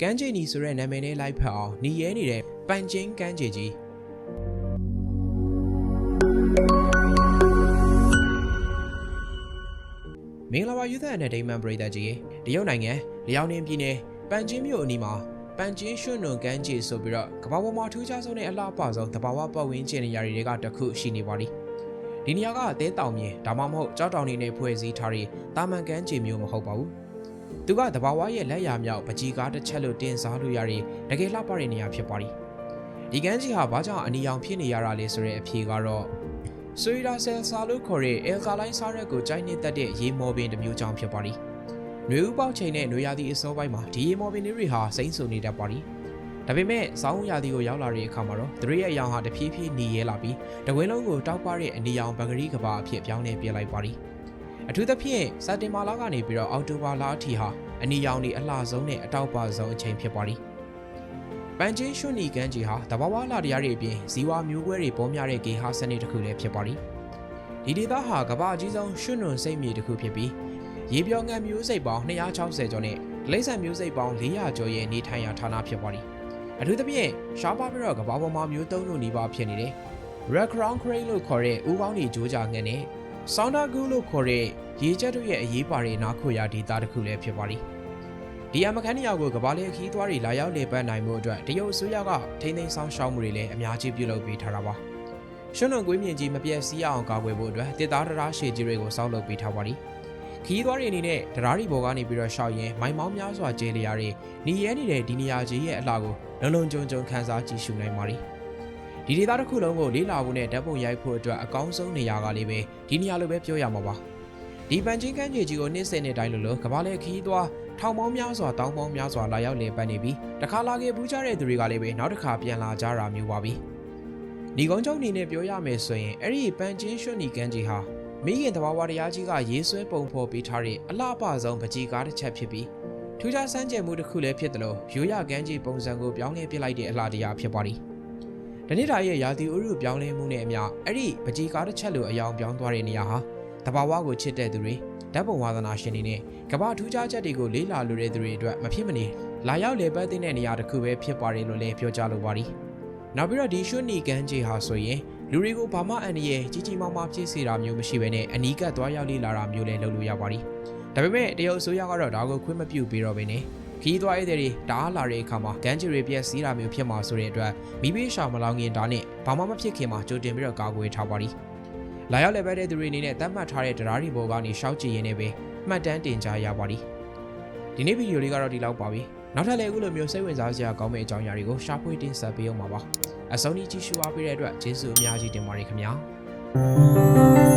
ကမ်းခြေနီဆိုတဲ့နာမည်နဲ့လိုက်ဖက်အောင်หนีရဲနေတဲ့ပန်ချင်းကမ်းခြေကြီးမင်္ဂလာပါယူသက်အန်တဲ့ဒိမန်ပရိသတ်ကြီးတရုတ်နိုင်ငံလျောင်နှင်းပြည်နယ်ပန်ချင်းမြို့အနီးမှာပန်ချင်းရွှွနွန်ကမ်းခြေဆိုပြီးတော့ကမ္ဘာပေါ်မှာထူးခြားဆုံးနဲ့အလှပဆုံးတဘာဝပတ်ဝန်းကျင်နေရာတွေကတစ်ခုရှိနေပါသည်ဒီနေရာကအသေးတောင်မြေဒါမှမဟုတ်ကြောက်တောင်တွေနဲ့ဖွဲ့စည်းထားတဲ့တာမန်ကမ်းခြေမျိုးမဟုတ်ပါဘူး သူကတဘာဝရဲ့လက်ရာမြောက်ပကြီးကားတစ်ချက်လို့တင်စားလို့ရတဲ့တကယ်လှပတဲ့နေရာဖြစ်ပါသည်ဒီကမ်းခြေဟာဘာကြောင့်အနီရောင်ဖြစ်နေရတာလဲဆိုတဲ့အဖြေကတော့ဆွေဒါဆယ်ဆာလို့ခေါ်တဲ့အယ်ကာလိုင်းစားရက်ကိုကြိုက်နေတတ်တဲ့ရေမော်ပင်တစ်မျိုးကြောင့်ဖြစ်ပါသည်။နှွေဦးပေါက်ချိန်နဲ့နှွေရာသီအစောပိုင်းမှာဒီရေမော်ပင်တွေဟာစိမ့်ဆူနေတတ်ပါသည်။ဒါပေမဲ့စောင်းရာသီကိုရောက်လာတဲ့အခါမှာတော့သူတို့ရဲ့အယောင်ဟာတဖြည်းဖြည်းหนีရဲလာပြီးတကွင်းလုံးကိုတောက်ပတဲ့အနီရောင်ပကတိကဘာအဖြစ်ပြောင်းလဲပြလိုက်ပါသည်။ အထူးသဖြင့်စက်တင်ဘာလကနေပြီးတော့အောက်တိုဘာလအထိဟာအနီရောင်တွေအလှဆုံးနဲ့အတောက်ပဆုံးအချိန်ဖြစ်ပါသည်။ပန်ချင်းရွှွနီကန်ကြီးဟာတဘာဝလာတရားတွေအပြင်ဇီဝမျိုးကွဲတွေပေါ်များတဲ့ဂေဟာစနစ်တစ်ခုလည်းဖြစ်ပါသည်။ဒီဒေသဟာကမ္ဘာအကြီးဆုံးရွှွနွန်စိတ်မြေတစ်ခုဖြစ်ပြီးရေပြောငတ်မျိုးစိတ်ပေါင်း260ကျော်နဲ့လိမ့်ဆန်မျိုးစိတ်ပေါင်း400ကျော်ရဲ့နေထိုင်ရာဌာနဖြစ်ပါသည်။အထူးသဖြင့်ရှားပါပြီးတော့ကမ္ဘာပေါ်မှာမျိုးသုံးလို့နေပါဖြစ်နေတယ်။ Red Crown Crane လို့ခေါ်တဲ့ဦးကောင်းတွေကြိုးကြငန်းနဲ့ Sounder Goose လို့ခေါ်တဲ့ရေကျက်တို့ရဲ့အရေးပါတဲ့နားခိုရာဒေသတစ်ခုလည်းဖြစ်ပါသည်။ဒီအမခန်းနေရာကိုကမ္ဘာလေခီးသွားတွေလာရောက်လေပတ်နိုင်မှုအတွက်တရုတ်အစိုးရကထိန်းသိမ်းဆောင်ရှောက်မှုတွေလည်းအများကြီးပြုလုပ်ပေးထားတာပါ။ရွှွနွန်ကွေးမြင့်ကြီးမပြတ်စီးအောင်ကာကွယ်ဖို့အတွက်တစ်သားတရားရှည်ကြီးတွေကိုစောင့်လုပ်ပေးထားပါသည်။ခီးသွားတွေအနေနဲ့တရားရီဘော်ကနေပြီးတော့ရှောက်ရင်မိုင်မောင်းများစွာကျဲလျားတွေနေရဲနေတဲ့ဒီနေရာကြီးရဲ့အလှကိုလုံလုံကြုံကြုံခန်းစားကြည့်ရှုနိုင်ပါသည်။ ဒီဒေသတစ်ခုလုံးကိုလေးလာဖို့နဲ့ဓာတ်ပုံရိုက်ဖို့အတွက်အကောင်းဆုံးနေရာကလေးပဲဒီနေရာလိုပဲပြောရမှာပါ။ဒီပန်ချင်းကမ်းခြေကြီးကိုနှစ်စင်နှစ်တိုင်းလိုလိုကဘာလဲခီးသွားထောင်ပေါင်းများစွာတောင်းပေါင်းများစွာလာရောက်လည်ပတ်နေပြီးတခါလာခဲ့ဘူးကြတဲ့သူတွေကလည်းပဲနောက်တစ်ခါပြန်လာကြတာမျိုးပါပြီ။ညီကုန်းချုပ်အနေနဲ့ပြောရမယ်ဆိုရင်အဲ့ဒီပန်ချင်းရွှွနီကန်ကြီးဟာမိခင်တဘာဝတရားကြီးကရေးဆွဲပုံဖော်ပေးထားတဲ့အလှပဆုံးပကြီးကားတစ်ချက်ဖြစ်ပြီးထူးခြားစမ်းကြယ်မှုတစ်ခုလည်းဖြစ်တယ်လို့ရိုးရကန်ကြီးပုံစံကိုပြောင်းလဲပြလိုက်တဲ့အလှတရားဖြစ်ပါသည်။ ဒီနေ့တာရဲ့ရာသီဥတုပြောင်းလဲမှုနဲ့အမျှအဲ့ဒီပကြီးကားတစ်ချက်လိုအယောင်ပြောင်းသွားတဲ့နေရာဟာတဘာဝကိုချစ်တဲ့သူတွေဓာတ်ပုံဝါသနာရှင်တွေနဲ့ကမ္ဘာထူးခြားချက်တွေကိုလေးလာလိုတဲ့သူတွေအတွက်မဖြစ်မနေလာရောက်လေပတ်တဲ့နေရာတစ်ခုပဲဖြစ်ပါတယ်လို့လည်းပြောကြားလိုပါသည်။နောက်ပြီးတော့ဒီရွှွနီကန်ကြီးဟာဆိုရင်လူတွေကိုဘာမှအန္တရာယ်ကြီးကြီးမားမားဖြစ်စေတာမျိုးမရှိဘဲနဲ့အနီးကပ်သွားရောက်လေ့လာတာမျိုးလည်းလုပ်လို့ရပါသည်။ဒါပေမဲ့တရုတ်အစိုးရကတော့ဒါကိုခွင့်မပြုပေးတော့ဘဲနဲ့ ခီးသွားဧည့်သည်တွေတားလာတဲ့အခါမှာကန်ဂျီတွေပြက်စီးတာမျိုးဖြစ်မှာဆိုတဲ့အတွက်မိဘေးရှောင်မလောင်ခင်ဒါနဲ့ဘာမှမဖြစ်ခင်မှာကြိုတင်ပြီးတော့ကာကွယ်ထားပါသည်။လာရောက်လေပတ်တဲ့သူတွေအနေနဲ့တတ်မှတ်ထားတဲ့တရားရီဘောကနေရှောက်ကြည့်ရင်းနဲ့ပဲမှတ်တမ်းတင်ကြရပါသည်။ဒီနေ့ဗီဒီယိုလေးကတော့ဒီလောက်ပါပြီ။နောက်ထပ်လည်းအခုလိုမျိုးစိတ်ဝင်စားစရာကောင်းမယ့်အကြောင်းအရာတွေကိုရှာဖွေတင်ဆက်ပေးအောင်ပါပါ။အဆုံးထိကြည့်ရှုအားပေးတဲ့အတွက်ကျေးဇူးအများကြီးတင်ပါတယ်ခင်ဗျာ။